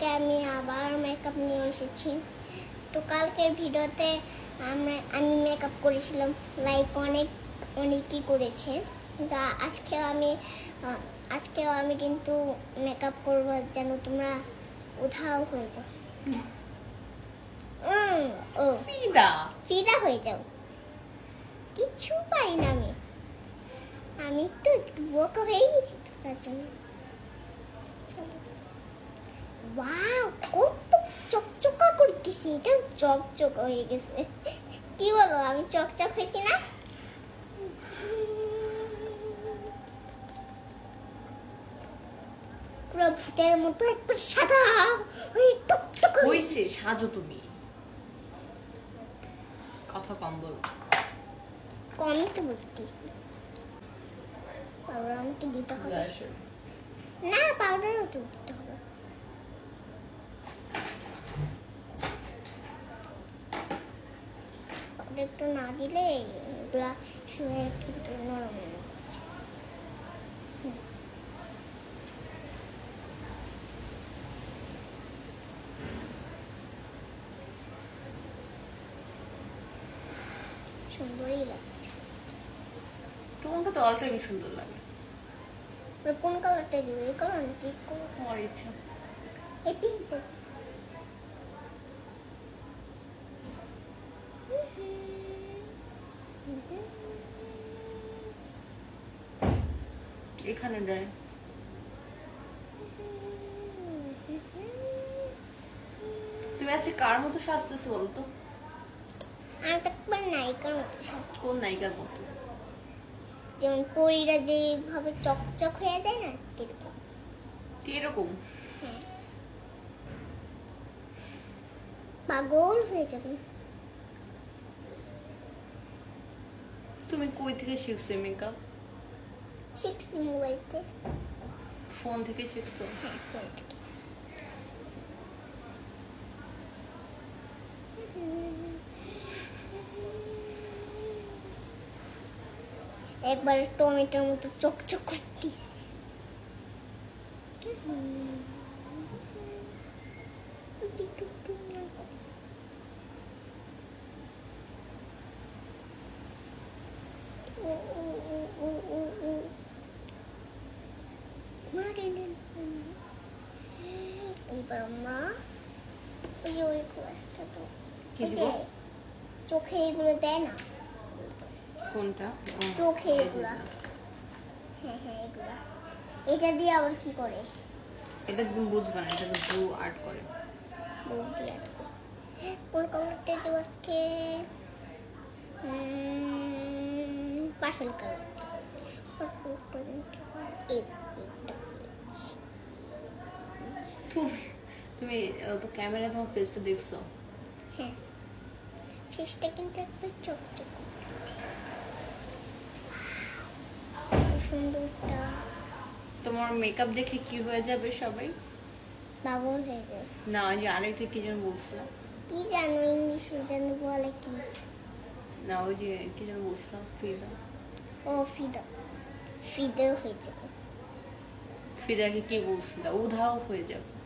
আজকে আমি আবার মেকআপ নিয়ে এসেছি। তো কালকের ভিডিওতে আমরা আমি মেকআপ করেছিলাম লাইক অনেক অনেকই করেছে। কিন্তু আজকেও আমি আজকেও আমি কিন্তু মেকআপ করব যেন তোমরা উধাও হয়ে যাও। ও। ফিদা? ফিদা হয়ে যাও। কিচ্ছু পারি না আমি। আমি একটু একটু বোকা হয়ে গেছি তো তার জন্য। ওয়াও কত চকচকা করতেছি এটা চকচক হয়ে গেছে। কি বলো আমি চকচক হয়েছি না? পুরো ভূতের মতো একবার সাদা ওই টকটক হয়ে সাজো তুমি। কথা কম বলো। কমই তো বলতেছি। পাউডার আমাকে দিতে হবে। না পাউডারও তো দিতে হবে। পাউডার একটু না দিলে এগুলা শুয়ে কিন্তু নরম সুন্দরই লাগতেছে তোমাকে তো অল টাইম সুন্দর লাগে। কোন কালারটা দিবে? এই কালার নাকি? তোমার ইচ্ছা। এই পিঙ্ক এখানে দেয়। তুমি আজকে কার মতো সাজতেছো বলো তো আমি তো নায়িকার মতো সাজতে কোন নায়িকার মতো? যেমন পরীরা যেভাবে চকচক হয়ে যায় না এরকম এরকম হ্যাঁ। পাগল হয়ে যাবে। তুমি কই থেকে শিখছো মেকআপ শিখছি মোবাইলতে ফোন থেকে শিখছো হ্যাঁ ফোন থেকে একবার টমেটোর মতো চকচক করতিস। এইবার আমরা ওই ওই ক্লাসটা তো চোখে এগুলো দেয় না কোনটা চোখে এগুলা। হ্যাঁ হ্যাঁ এগুলা এটা দিয়ে আবার কি করে এটা বুঝবে না এটা তো ব্লু আর্ট করে মুখ দিয়ে আটকো কোন কালারটা দেব আজকে কালার কালার এই তুমি তুমি তো ক্যামেরা তোমার ফেসটা দেখছ। হ্যাঁ। ফেসটা কিন্তু একবার করতেছে। কি সুন্দরটা তোমার মেকআপ দেখে কি হয়ে যাবে সবাই? পাগল হয়ে যায়। না ওই যে আরেকটা কি যেন বলছিলাম? কি জানো ইংলিশে যেন বলে কি? না ওই যে কি যেন বলছিলাম ফিদা। ও ফিদা। ফিদা হয়ে যাবে। ফিদাকে কি বলছিল? উধাও হয়ে যাবে।